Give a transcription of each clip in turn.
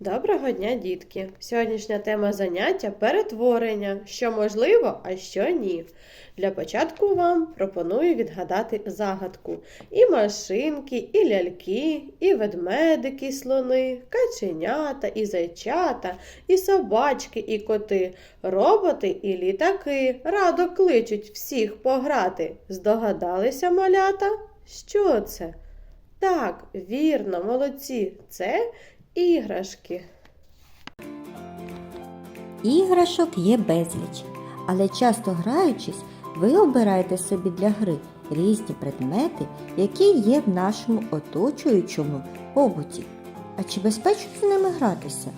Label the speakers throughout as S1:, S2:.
S1: Доброго дня, дітки! Сьогоднішня тема заняття перетворення, що можливо, а що ні. Для початку вам пропоную відгадати загадку. І машинки, і ляльки, і ведмедики, слони, каченята, і зайчата, і собачки, і коти, роботи і літаки радо кличуть всіх пограти. Здогадалися малята? Що це? Так, вірно, молодці, це іграшки.
S2: Іграшок є безліч, але часто граючись, ви обираєте собі для гри різні предмети, які є в нашому оточуючому побуті. А чи безпечно з ними гратися?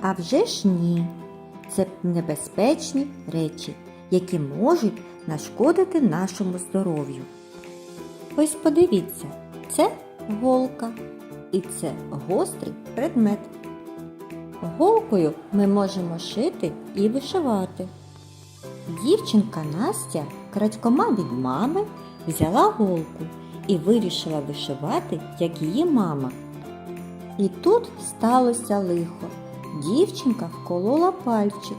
S2: А вже ж ні. Це небезпечні речі, які можуть нашкодити нашому здоров'ю. Ось подивіться, це голка і це гострий предмет. Голкою ми можемо шити і вишивати. Дівчинка Настя крадькома від мами взяла голку і вирішила вишивати, як її мама. І тут сталося лихо. Дівчинка вколола пальчик,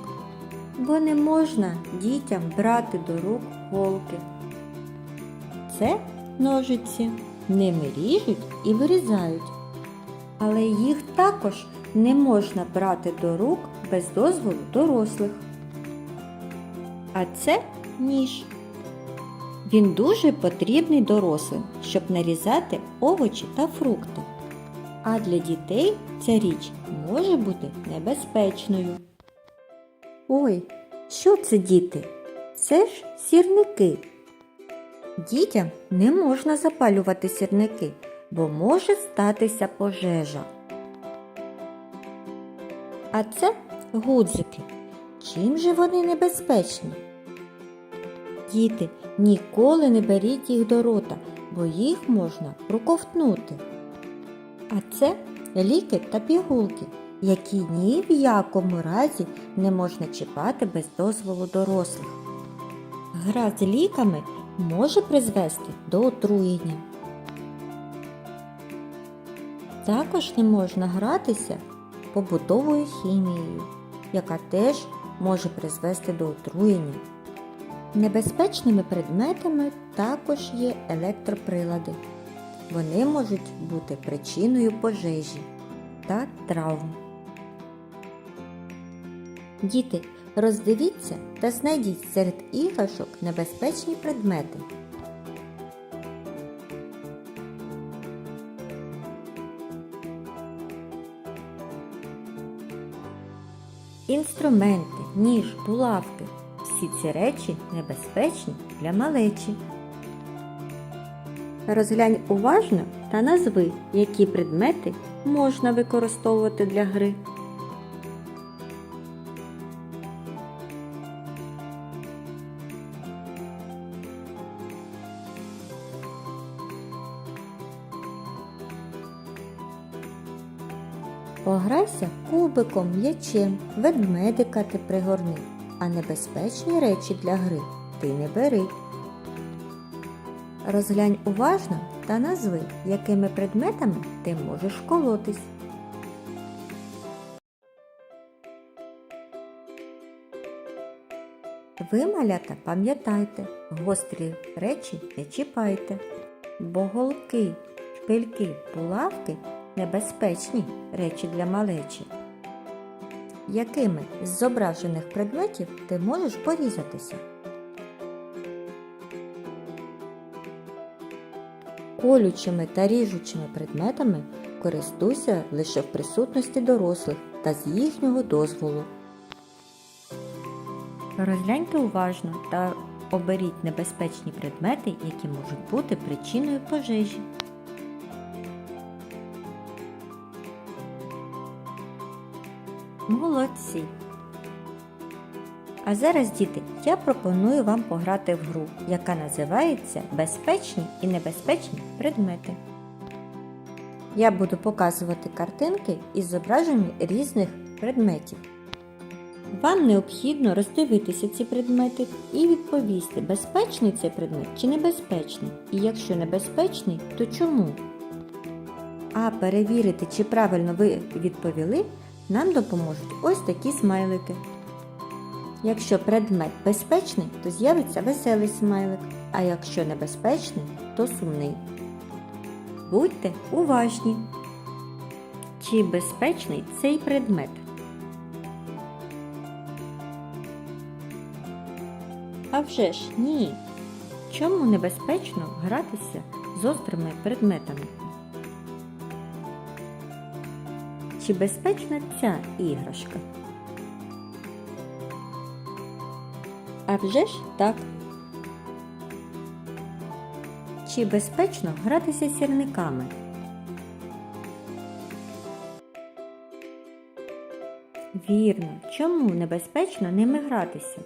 S2: бо не можна дітям брати до рук голки. Це ножиці. Ними ріжуть і вирізають. Але їх також не можна брати до рук без дозволу дорослих. А це ніж. Він дуже потрібний дорослим, щоб нарізати овочі та фрукти. А для дітей ця річ може бути небезпечною. Ой, що це діти? Це ж сірники. Дітям не можна запалювати сірники, бо може статися пожежа. А це гудзики. Чим же вони небезпечні? Діти, ніколи не беріть їх до рота, бо їх можна проковтнути. А це ліки та пігулки, які ні в якому разі не можна чіпати без дозволу дорослих. Гра з ліками може призвести до отруєння. Також не можна гратися побутовою хімією, яка теж може призвести до отруєння. Небезпечними предметами також є електроприлади. Вони можуть бути причиною пожежі та травм. Діти, роздивіться та знайдіть серед іграшок небезпечні предмети. Інструменти, ніж, булавки всі ці речі небезпечні для малечі. Розглянь уважно та назви, які предмети можна використовувати для гри. Кубиком, м'ячем, ведмедика ти пригорни, а небезпечні речі для гри ти не бери. Розглянь уважно та назви, якими предметами ти можеш колотись. Ви, малята, пам'ятайте, гострі речі не чіпайте, бо голки, шпильки, булавки небезпечні речі для малечі. Якими з зображених предметів ти можеш порізатися? Колючими та ріжучими предметами користуйся лише в присутності дорослих та з їхнього дозволу. Розгляньте уважно та оберіть небезпечні предмети, які можуть бути причиною пожежі. Молодці! А зараз, діти, я пропоную вам пограти в гру, яка називається Безпечні і небезпечні предмети. Я буду показувати картинки із зображенням різних предметів. Вам необхідно роздивитися ці предмети і відповісти, безпечний цей предмет чи небезпечний. І якщо небезпечний, то чому? А перевірити, чи правильно ви відповіли, нам допоможуть ось такі смайлики. Якщо предмет безпечний, то з'явиться веселий смайлик, а якщо небезпечний, то сумний. Будьте уважні. Чи безпечний цей предмет? А вже ж ні. Чому небезпечно гратися з острими предметами? Чи безпечна ця іграшка? А вже ж так. Чи безпечно гратися сірниками? Вірно, чому небезпечно ними гратися?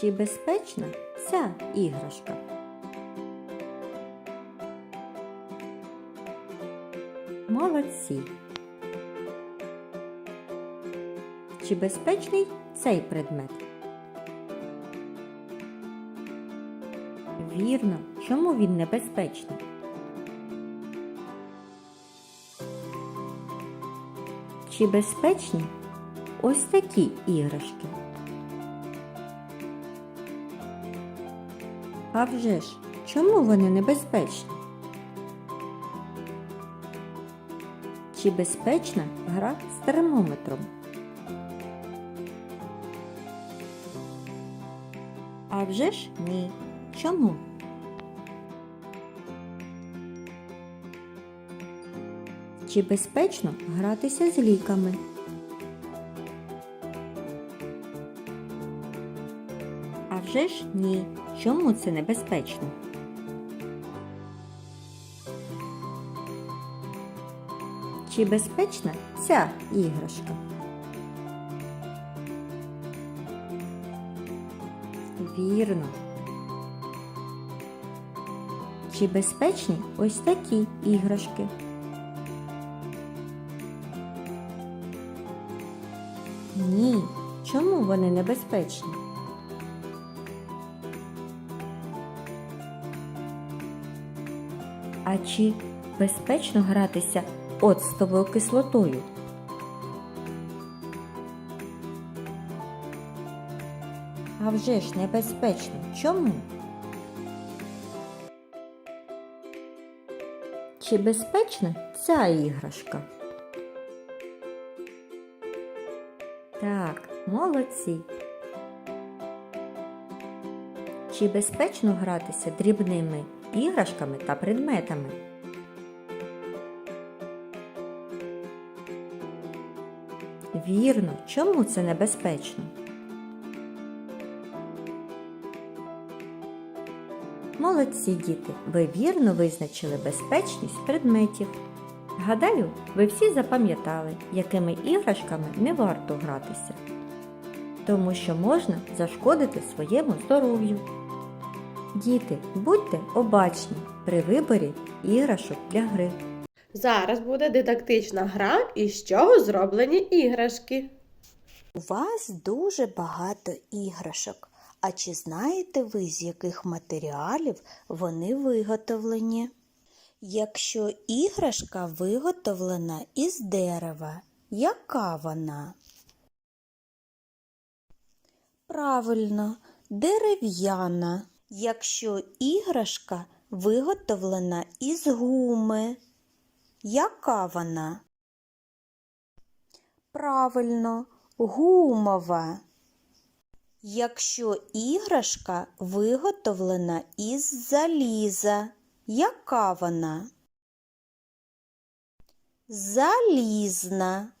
S2: Чи безпечна ця іграшка? Молодці. Чи безпечний цей предмет? Вірно, чому він небезпечний? Чи безпечні ось такі іграшки? А вже ж, чому вони небезпечні? Чи безпечна гра з термометром? А вже ж ні. Чому? Чи безпечно гратися з ліками? А вже ж ні. Чому це небезпечно? Чи безпечна ця іграшка? Вірно. Чи безпечні ось такі іграшки? Ні. Чому вони небезпечні? А чи безпечно гратися оцтовою кислотою? А вже ж небезпечно. Чому? Чи безпечна ця іграшка? Так, молодці. Чи безпечно гратися дрібними іграшками та предметами? Вірно, чому це небезпечно? Молодці діти, ви вірно визначили безпечність предметів. Гадаю, ви всі запам'ятали, якими іграшками не варто гратися, тому що можна зашкодити своєму здоров'ю. Діти, будьте обачні при виборі іграшок для гри.
S1: Зараз буде дидактична гра, із чого зроблені іграшки.
S3: У вас дуже багато іграшок. А чи знаєте ви, з яких матеріалів вони виготовлені? Якщо іграшка виготовлена із дерева, яка вона? Правильно, дерев'яна. Якщо іграшка виготовлена із гуми, яка вона? Правильно, гумова. Якщо іграшка виготовлена із заліза, яка вона? Залізна.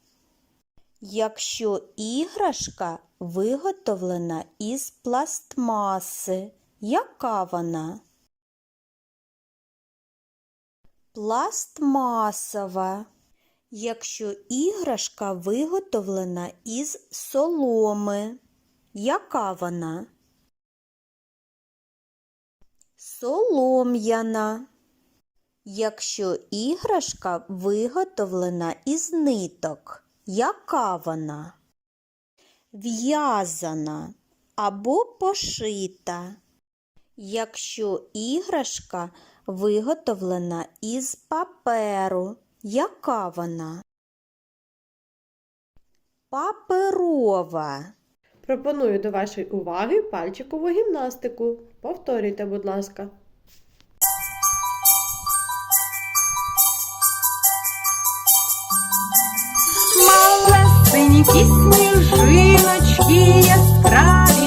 S3: Якщо іграшка виготовлена із пластмаси, яка вона? Пластмасова. Якщо іграшка виготовлена із соломи, яка вона? Солом'яна. Якщо іграшка виготовлена із ниток, яка вона? В'язана або пошита. Якщо іграшка виготовлена із паперу, яка вона? Паперова.
S1: Пропоную до вашої уваги пальчикову гімнастику. Повторюйте, будь ласка.
S4: Малесенькі сніжиночки яскраві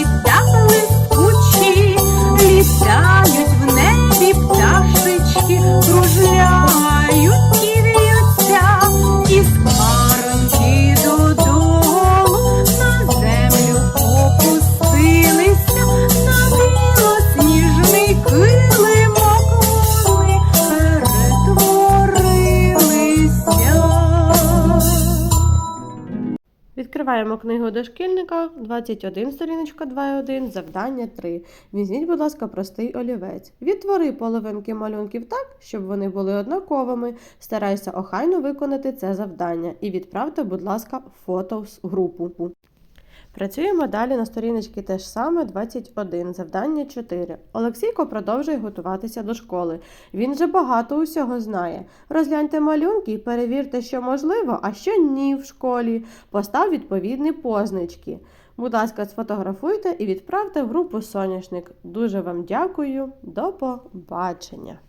S1: Відкриваємо книгу дошкільника 21 сторіночка 2.1, завдання 3. Візьміть, будь ласка, простий олівець. Відтвори половинки малюнків так, щоб вони були однаковими. Старайся охайно виконати це завдання і відправте, будь ласка, фото в групу. Працюємо далі на сторіночці те ж саме 21, завдання 4. Олексійко продовжує готуватися до школи. Він вже багато усього знає. Розгляньте малюнки і перевірте, що можливо, а що ні в школі. Постав відповідні позначки. Будь ласка, сфотографуйте і відправте в групу Соняшник. Дуже вам дякую. До побачення!